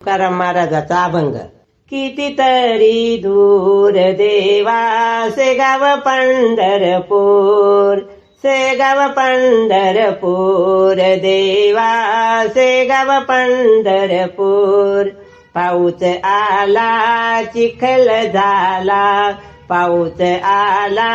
तुकाराम महाराजाचा अभंग. कितीतरी दूर देवा सेगाव पंढरपूर सेगाव पंढरपूर देवा सेगाव पंढरपूर. पाऊस आला चिखल झाला पाऊस आला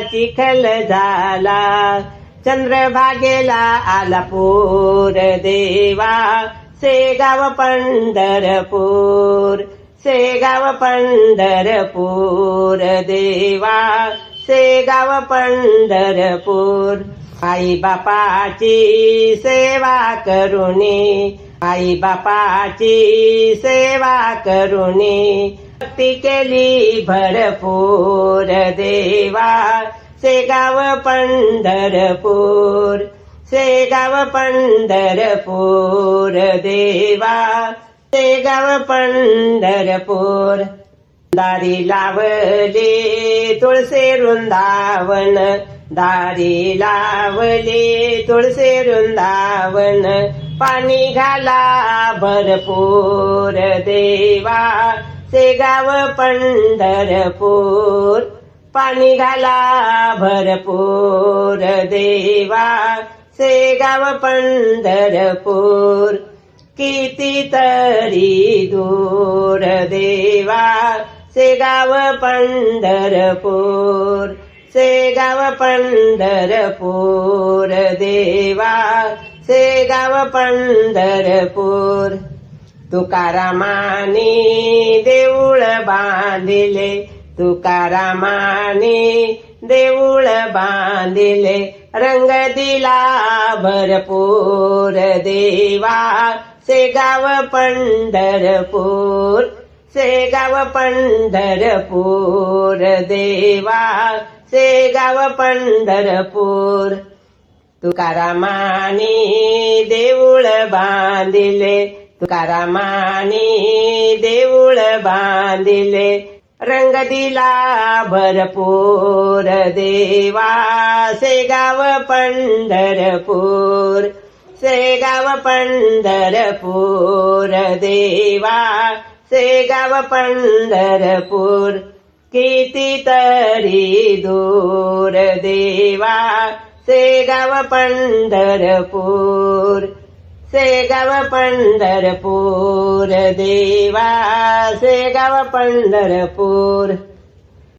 चिखल झाला. चंद्रभागेला आला पूर देवा सेगाव पंढरपूर सेगाव पंढरपूर देवा सेगाव पंढरपूर. आई बापाची सेवा करुणी आई बापाची सेवा करुणी. भक्ती केली भरपूर देवा सेगाव पंढरपूर. सेगाव पंढरपूर देवा. सेगाव पंढरपूर. दारी लावले तुळसे वृंदावन. दारी लावले तुळसे वृंदावन. पाणी घाला भरपूर देवा. सेगाव पंढरपूर. पाणी घाला भरपूर देवा. सेगाव पंढरपूर. किती तरी दूर देवा. सेगाव पंढरपूर. सेगाव पंढरपूर देवा. सेगाव पंढरपूर. तुकारामाने देऊळ बांधिले. तुकारामाने देऊळ बांधिले. रंग दिला भरपूर देवा सेगाव पंढरपूर सेगाव पंढरपूर देवा सेगाव पंढरपूर. तुकारामानी देऊळ बांधिले तुकारामानी देऊळ बांधिले रंग दिला भरपूर देवा सेगाव पंढरपूर सेगाव पंढरपूर देवा सेगाव पंढरपूर किती तरी दूर देवा सेगाव पंढरपूर. सेगाव पंढरपूर देवा सेगाव पंढरपूर.